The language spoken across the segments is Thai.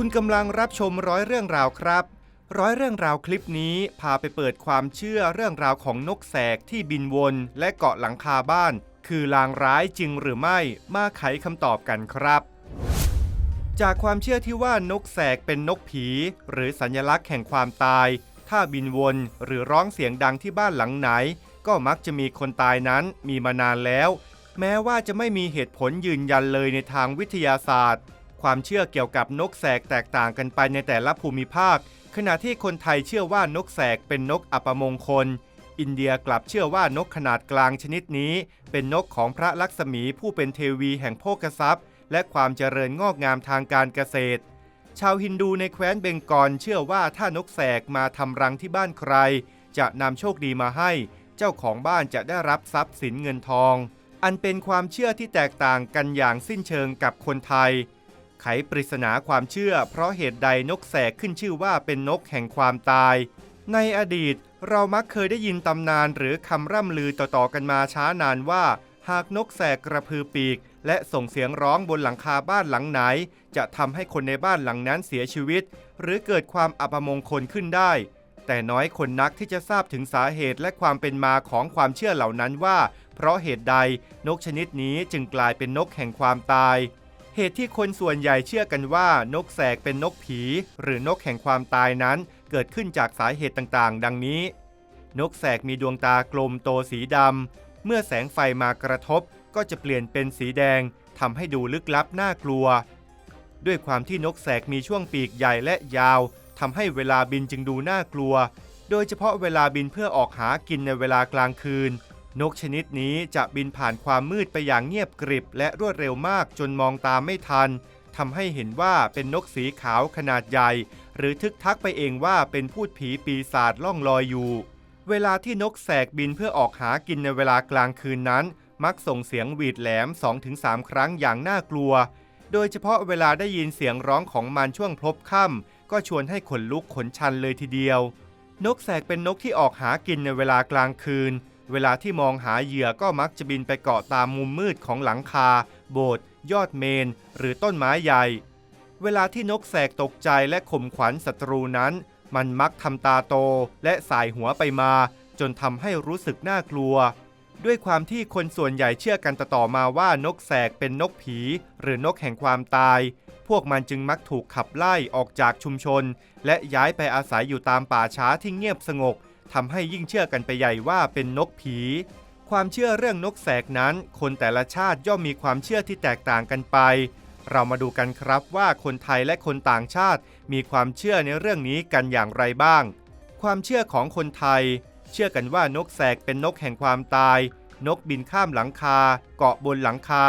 คุณกำลังรับชมร้อยเรื่องราวครับ ร้อยเรื่องราวคลิปนี้พาไปเปิดความเชื่อเรื่องราวของนกแสกที่บินวนและเกาะหลังคาบ้าน คือลางร้ายจริงหรือไม่มาไขคำตอบกันครับ จากความเชื่อที่ว่านกแสกเป็นนกผี หรือสัญลักษณ์แห่งความตาย ถ้าบินวนหรือร้องเสียงดังที่บ้านหลังไหน ก็มักจะมีคนตายนั้นมีมานานแล้ว แม้ว่าจะไม่มีเหตุผลยืนยันเลยในทางวิทยาศาสตร์ ความเชื่อเกี่ยวกับนกแสกแตกต่างกันไปในแต่ละภูมิภาค ขณะที่คนไทยเชื่อว่านกแสกเป็นนกอัปมงคล อินเดียกลับเชื่อว่านกขนาดกลางชนิดนี้ เป็นนกของพระลักษมีผู้เป็นเทวีแห่งโภคทรัพย์ และความเจริญงอกงามทางการเกษตร ชาวฮินดูในแคว้นเบงกอลเชื่อว่าถ้านกแสกมาทำรังที่บ้านใคร จะนำโชคดีมาให้ เจ้าของบ้านจะได้รับทรัพย์สินเงินทองอันเป็นความเชื่อที่แตกต่างกันอย่างสิ้นเชิงกับคนไทย ไขปริศนาความเชื่อ เพราะเหตุใดนกแสกขึ้นชื่อว่าเป็นนกแห่งความตาย ในอดีตเรามักเคยได้ยินตำนานหรือคำร่ำลือต่อๆกันมาช้านานว่า หากนกแสกกระพือปีก และส่งเสียงร้องบนหลังคาบ้านหลังไหน จะทำให้คนในบ้านหลังนั้นเสียชีวิต หรือเกิดความอัปมงคลขึ้นได้ แต่น้อยคนนักที่จะทราบถึงสาเหตุและความเป็นมาของความเชื่อเหล่านั้นว่า เพราะเหตุใดนกชนิดนี้จึงกลายเป็นนกแห่งความตาย เหตุที่คนส่วนใหญ่เชื่อกันว่านกแสกเป็นนกผี หรือนกแห่งความตายนั้น เกิดขึ้นจากสาเหตุต่างๆ ดังนี้ นกแสกมีดวงตากลมโตสีดำ เมื่อแสงไฟมากระทบก็จะเปลี่ยนเป็นสีแดงทำให้ดูลึกลับน่ากลัว ด้วยความที่นกแสกมีช่วงปีกใหญ่และยาวทำให้เวลาบินจึงดูน่ากลัว โดยเฉพาะเวลาบินเพื่อออกหากินในเวลากลางคืน นกชนิดนี้จะบินผ่านความมืดไปอย่างเงียบกริบ และรวดเร็วมากจนมองตามไม่ทันทำให้เห็นว่าเป็นนกสีขาวขนาดใหญ่ หรือทึกทักไปเองว่าเป็นพูดผีปีศาจล่องลอยอยู่ เวลาที่นกแสกบินเพื่อออกหากินในเวลากลางคืนนั้น มักส่งเสียงหวีดแหลม 2-3 ครั้งอย่างน่ากลัว โดยเฉพาะเวลาได้ยินเสียงร้องของมันช่วงพลบค่ำก็ชวนให้ขนลุกขนชันเลยทีเดียวนกแสกเป็นนกที่ออกหากินในเวลากลางคืน เวลาที่มองหาเหยื่อก็มักจะบินไปเกาะตามมุมมืดของหลังคา โบสถ์ยอดเมน หรือต้นไม้ใหญ่ เวลาที่นกแสกตกใจและข่มขวัญศัตรูนั้น มันมักทำตาโตและสายหัวไปมา จนทำให้รู้สึกน่ากลัว ด้วยความที่คนส่วนใหญ่เชื่อกันต่อมาว่านกแสกเป็นนกผี หรือนกแห่งความตาย พวกมันจึงมักถูกขับไล่ออกจากชุมชน และย้ายไปอาศัยอยู่ตามป่าช้าที่เงียบสงบ ทำให้ยิ่งเชื่อกันไปใหญ่ว่าเป็นนกผี ความเชื่อเรื่องนกแสกนั้น คนแต่ละชาติย่อมมีความเชื่อที่แตกต่างกันไป เรามาดูกันครับว่าคนไทยและคนต่างชาติ มีความเชื่อในเรื่องนี้กันอย่างไรบ้าง ความเชื่อของคนไทย เชื่อกันว่านกแสกเป็นนกแห่งความตาย นกบินข้ามหลังคา เกาะบนหลังคา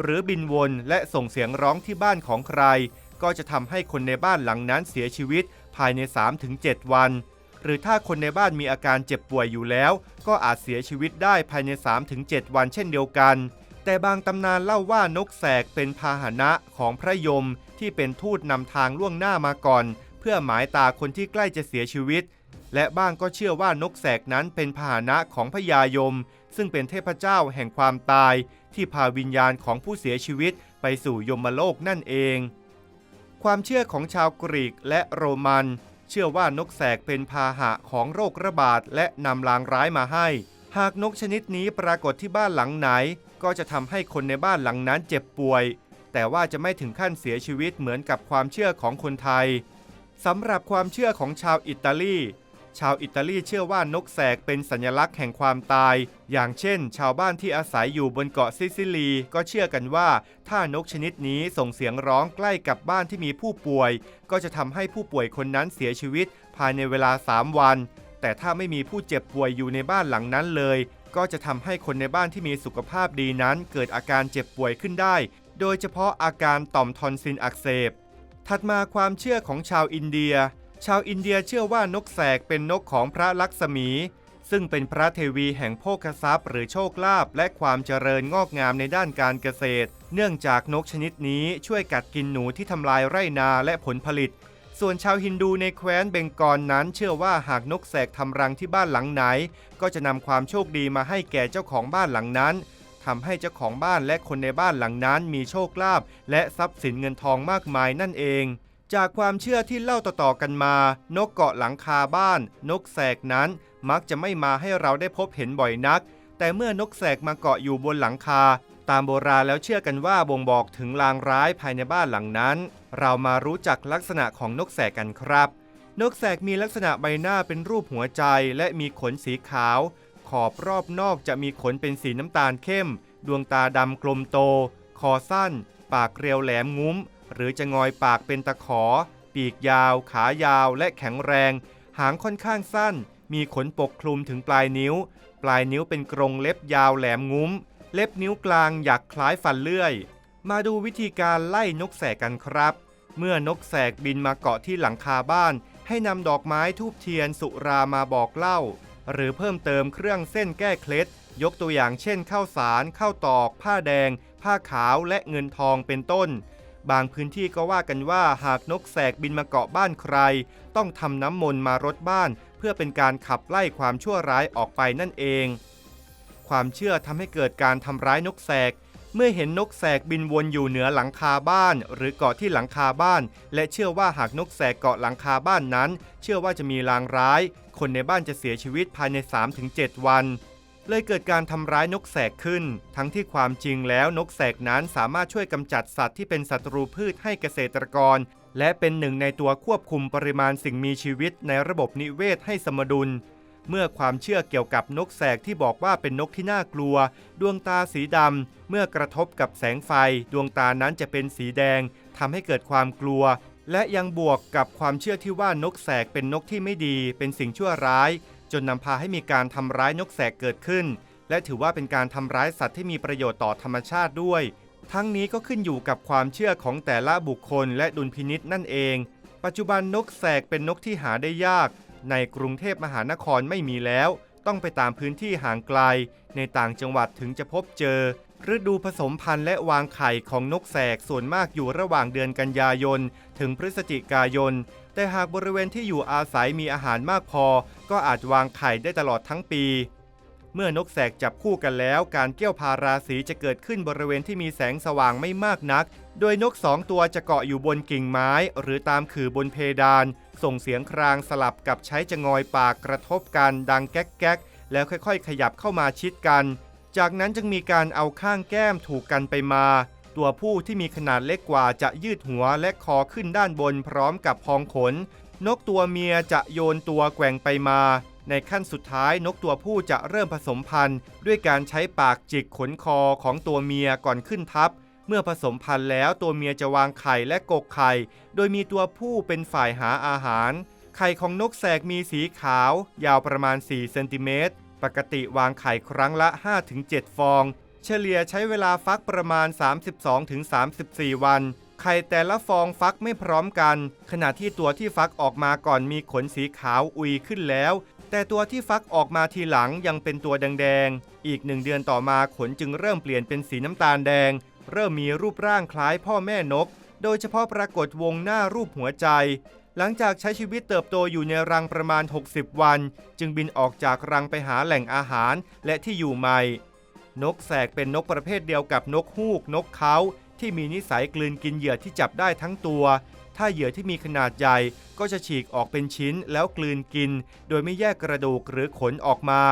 หรือบินวนและส่งเสียงร้องที่บ้านของใคร ก็จะทำให้คนในบ้านหลังนั้นเสียชีวิตภายใน 3-7 วัน หรือถ้าคนในบ้านมีอาการเจ็บป่วยอยู่แล้ว ก็อาจเสียชีวิตได้ภายใน 3-7 วันเช่นเดียวกัน แต่บางตำนานเล่าว่านกแสกเป็นพาหนะของพระยมที่เป็นทูตนำทางล่วงหน้ามาก่อน เพื่อหมายตาคนที่ใกล้จะเสียชีวิต และบ้างก็เชื่อว่านกแสกนั้นเป็นพาหนะของพญายม ซึ่งเป็นเทพเจ้าแห่งความตาย ที่พาวิญญาณของผู้เสียชีวิตไปสู่ยมโลกนั่นเอง ความเชื่อของชาวกรีกและโรมัน เชื่อว่านกแสกเป็นพาหะของโรคระบาดและนำลางร้ายมาให้ หากนกชนิดนี้ปรากฏที่บ้านหลังไหน ก็จะทำให้คนในบ้านหลังนั้นเจ็บป่วย แต่ว่าจะไม่ถึงขั้นเสียชีวิตเหมือนกับความเชื่อของคนไทยสำหรับความเชื่อของชาวอิตาลี ชาวอิตาลีเชื่อว่านกแสกเป็นสัญลักษณ์แห่งความตาย อย่างเช่น ชาวบ้านที่อาศัยอยู่บนเกาะซิซิลี ก็เชื่อกันว่า ถ้านกชนิดนี้ส่งเสียงร้องใกล้กับบ้านที่มีผู้ป่วย ก็จะทำให้ผู้ป่วยคนนั้นเสียชีวิต ภายในเวลา 3 วัน แต่ถ้าไม่มีผู้เจ็บป่วยอยู่ในบ้านหลังนั้นเลย ก็จะทำให้คนในบ้านที่มีสุขภาพดีนั้น เกิดอาการเจ็บป่วยขึ้นได้ โดยเฉพาะอาการต่อมทอนซิลอักเสบถัดมาความเชื่อของชาวอินเดีย ชาวอินเดียเชื่อว่านกแสกเป็นนกของพระลักษมี ซึ่งเป็นพระเทวีแห่งโภคทรัพย์ หรือโชคลาภและความเจริญงอกงามในด้านการเกษตร เนื่องจากนกชนิดนี้ช่วยกัดกินหนูที่ทำลายไร่นาและผลผลิต ส่วนชาวฮินดูในแคว้นเบงกอลนั้น เชื่อว่าหากนกแสกทำรังที่บ้านหลังไหน ก็จะนำความโชคดีมาให้แก่เจ้าของบ้านหลังนั้นทำให้เจ้าของบ้านและคนในบ้านหลังนั้นมีโชคลาภและทรัพย์สินเงินทองมากมายนั่นเอง จากความเชื่อที่เล่าต่อๆกันมา นกเกาะหลังคาบ้าน นกแสกนั้นมักจะไม่มาให้เราได้พบเห็นบ่อยนัก แต่เมื่อนกแสกมาเกาะอยู่บนหลังคา ตามโบราณแล้วเชื่อกันว่าบ่งบอกถึงลางร้ายภายในบ้านหลังนั้น เรามารู้จักลักษณะของนกแสกกันครับ นกแสกมีลักษณะใบหน้าเป็นรูปหัวใจและมีขนสีขาว ขอบรอบนอกจะมีขนเป็นสีน้ำตาลเข้ม ดวงตาดำกลมโต คอสั้น ปากเรียวแหลมงุ้ม หรือจะงอยปากเป็นตะขอ ปีกยาว ขายาวและแข็งแรง หางค่อนข้างสั้น มีขนปกคลุมถึงปลายนิ้ว ปลายนิ้วเป็นกรงเล็บยาวแหลมงุ้ม เล็บนิ้วกลางหยักคล้ายฟันเลื่อย มาดูวิธีการไล่นกแสกกันครับ เมื่อนกแสกบินมาเกาะที่หลังคาบ้าน ให้นำดอกไม้ทูบเทียนสุรามาบอกเล่า หรือเพิ่มเติมเครื่องเส้นแก้เคล็ดยกตัวอย่างเช่นข้าวสารข้าวตอก ผ้าแดง ผ้าขาวและเงินทองเป็นต้น บางพื้นที่ก็ว่ากันว่าหากนกแสกบินมาเกาะบ้านใคร ต้องทำน้ำมนต์มารดบ้าน เพื่อเป็นการขับไล่ความชั่วร้ายออกไปนั่นเอง ความเชื่อทำให้เกิดการทำร้ายนกแสก เมื่อเห็นนกแสกบินวนอยู่เหนือหลังคาบ้าน หรือเกาะที่หลังคาบ้าน และเชื่อว่าหากนกแสกเกาะหลังคาบ้านนั้น เชื่อว่าจะมีลางร้าย คนในบ้านจะเสียชีวิตภายใน 3-7 วัน เลยเกิดการทำร้ายนกแสกขึ้น ทั้งที่ความจริงแล้วนกแสกนั้นสามารถช่วยกำจัดสัตว์ที่เป็นศัตรูพืชให้เกษตรกร และเป็นหนึ่งในตัวควบคุมปริมาณสิ่งมีชีวิตในระบบนิเวศให้สมดุล เมื่อความเชื่อเกี่ยวกับนกแสกที่บอกว่าเป็นนกที่น่ากลัว ดวงตาสีดำเมื่อกระทบกับแสงไฟ ดวงตานั้นจะเป็นสีแดงทำให้เกิดความกลัวและยังบวกกับความเชื่อที่ว่านกแสกเป็นนกที่ไม่ดี เป็นสิ่งชั่วร้าย จนนำพาให้มีการทำร้ายนกแสกเกิดขึ้น และถือว่าเป็นการทำร้ายสัตว์ที่มีประโยชน์ต่อธรรมชาติด้วย ทั้งนี้ก็ขึ้นอยู่กับความเชื่อของแต่ละบุคคลและดุลพินิษนั่นเอง ปัจจุบันนกแสกเป็นนกที่หาได้ยาก ในกรุงเทพมหานครไม่มีแล้ว ต้องไปตามพื้นที่ห่างไกล ในต่างจังหวัดถึงจะพบเจอฤดูผสมพันธุ์และวางไข่ของนกแสกส่วนมากอยู่ระหว่างเดือนกันยายน ถึงพฤศจิกายน แต่หากบริเวณที่อยู่อาศัยมีอาหารมากพอ ก็อาจวางไข่ได้ตลอดทั้งปี เมื่อนกแสกจับคู่กันแล้ว การเกี่ยวพาราสีจะเกิดขึ้นบริเวณที่มีแสงสว่างไม่มากนัก โดยนกสองตัวจะเกาะอยู่บนกิ่งไม้ หรือตามขื่อบนเพดาน ส่งเสียงครางสลับกับใช้จะงอยปากกระทบกันดังแก๊กแก๊กแล้วค่อยๆ ขยับเข้ามาชิดกัน จากนั้นจึงมีการเอาข้างแก้มถูกกันไปมา ตัวผู้ที่มีขนาดเล็กกว่าจะยืดหัวและคอขึ้นด้านบนพร้อมกับพองขน นกตัวเมียจะโยนตัวแกว่งไปมา ในขั้นสุดท้ายนกตัวผู้จะเริ่มผสมพันธุ์ ด้วยการใช้ปากจิกขนคอของตัวเมียก่อนขึ้นทับ เมื่อผสมพันธุ์แล้วตัวเมียจะวางไข่และกกไข่ โดยมีตัวผู้เป็นฝ่ายหาอาหาร ไข่ของนกแสกมีสีขาว ยาวประมาณ 4 เซนติเมตร ปกติวางไข่ครั้งละ 5-7 ฟอง เฉลี่ยใช้เวลาฟักประมาณ 32-34 วัน ไข่แต่ละฟองฟักไม่พร้อมกัน ขณะที่ตัวที่ฟักออกมาก่อนมีขนสีขาวอุยขึ้นแล้ว แต่ตัวที่ฟักออกมาทีหลังยังเป็นตัวแดงๆ อีกหนึ่งเดือนต่อมาขนจึงเริ่มเปลี่ยนเป็นสีน้ำตาลแดง เริ่มมีรูปร่างคล้ายพ่อแม่นก โดยเฉพาะปรากฏวงหน้ารูปหัวใจ หลังจากใช้ชีวิตเติบโตอยู่ในรังประมาณ 60 วัน จึงบินออกจากรังไปหาแหล่งอาหารและที่อยู่ใหม่ นกแสกเป็นนกประเภทเดียวกับนกฮูก นกเขาที่มีนิสัยกลืนกินเหยื่อที่จับได้ทั้งตัว ถ้าเหยื่อที่มีขนาดใหญ่ก็จะฉีกออกเป็นชิ้นแล้วกลืนกิน โดยไม่แยกกระดูกหรือขนออกมา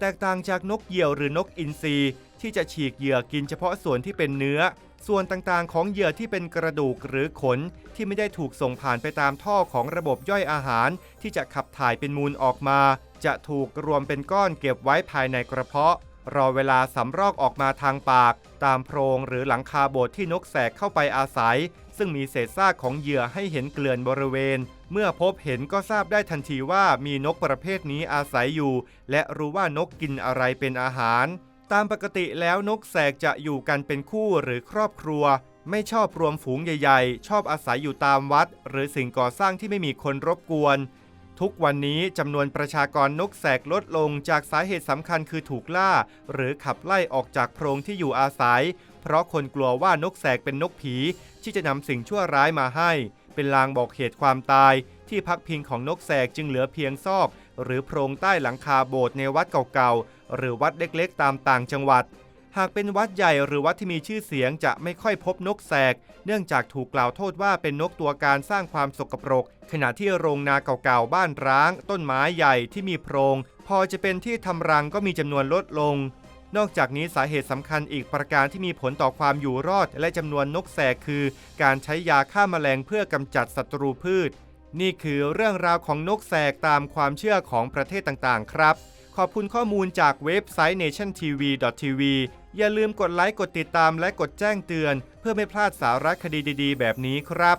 แตกต่างจากนกเหยี่ยวหรือนกอินทรีที่จะฉีกเหยื่อกินเฉพาะส่วนที่เป็นเนื้อ ส่วนต่างๆ ของเหยื่อที่เป็นกระดูกหรือขนที่ไม่ได้ถูกส่งผ่านไปตามท่อของระบบย่อยอาหาร ที่จะขับถ่ายเป็นมูลออกมา จะถูกรวมเป็นก้อนเก็บไว้ภายในกระเพาะ รอเวลาสำรอกออกมาทางปาก ตามโพรงหรือหลังคาโบสถ์ที่นกแสกเข้าไปอาศัย ซึ่งมีเศษซากของเหยื่อให้เห็นเกลื่อนบริเวณ เมื่อพบเห็นก็ทราบได้ทันทีว่ามีนกประเภทนี้อาศัยอยู่ และรู้ว่านกกินอะไรเป็นอาหาร ตามปกติแล้วนกแสกจะอยู่กันเป็นคู่หรือครอบครัว ไม่ชอบรวมฝูงใหญ่ ๆ ชอบอาศัยอยู่ตามวัด หรือสิ่งก่อสร้างที่ไม่มีคนรบกวน ทุกวันนี้จำนวนประชากรนกแสกลดลงจากสาเหตุสำคัญคือถูกล่า หรือขับไล่ออกจากโพรงที่อยู่อาศัย เพราะคนกลัวว่านกแสกเป็นนกผี ที่จะนำสิ่งชั่วร้ายมาให้ เป็นลางบอกเหตุความตาย ที่พักพิงของนกแสกจึงเหลือเพียงซอก หรือโพรงใต้หลังคาโบสถ์ในวัดเก่าๆหรือวัดเล็กๆ ตามต่างจังหวัด หากเป็นวัดใหญ่หรือวัดที่มีชื่อเสียงจะไม่ค่อยพบนกแสก เนื่องจากถูกกล่าวโทษว่าเป็นนกตัวการสร้างความสกปรก ขณะที่โรงนาเก่าๆบ้านร้าง ต้นไม้ใหญ่ที่มีโพรง พอจะเป็นที่ทำรังก็มีจำนวนลดลง นอกจากนี้สาเหตุสำคัญอีกประการที่มีผลต่อความอยู่รอด และจำนวนนกแสกคือ การใช้ยาฆ่าแมลงเพื่อกำจัดศัตรูพืช นี่คือเรื่องราวของนกแสกตามความเชื่อของประเทศต่างๆ ครับ ขอบคุณข้อมูลจากเว็บไซต์ nationtv.tv อย่าลืมกดไลค์ กดติดตามและกดแจ้งเตือน เพื่อไม่พลาดสาระคดีดีๆ แบบนี้ครับ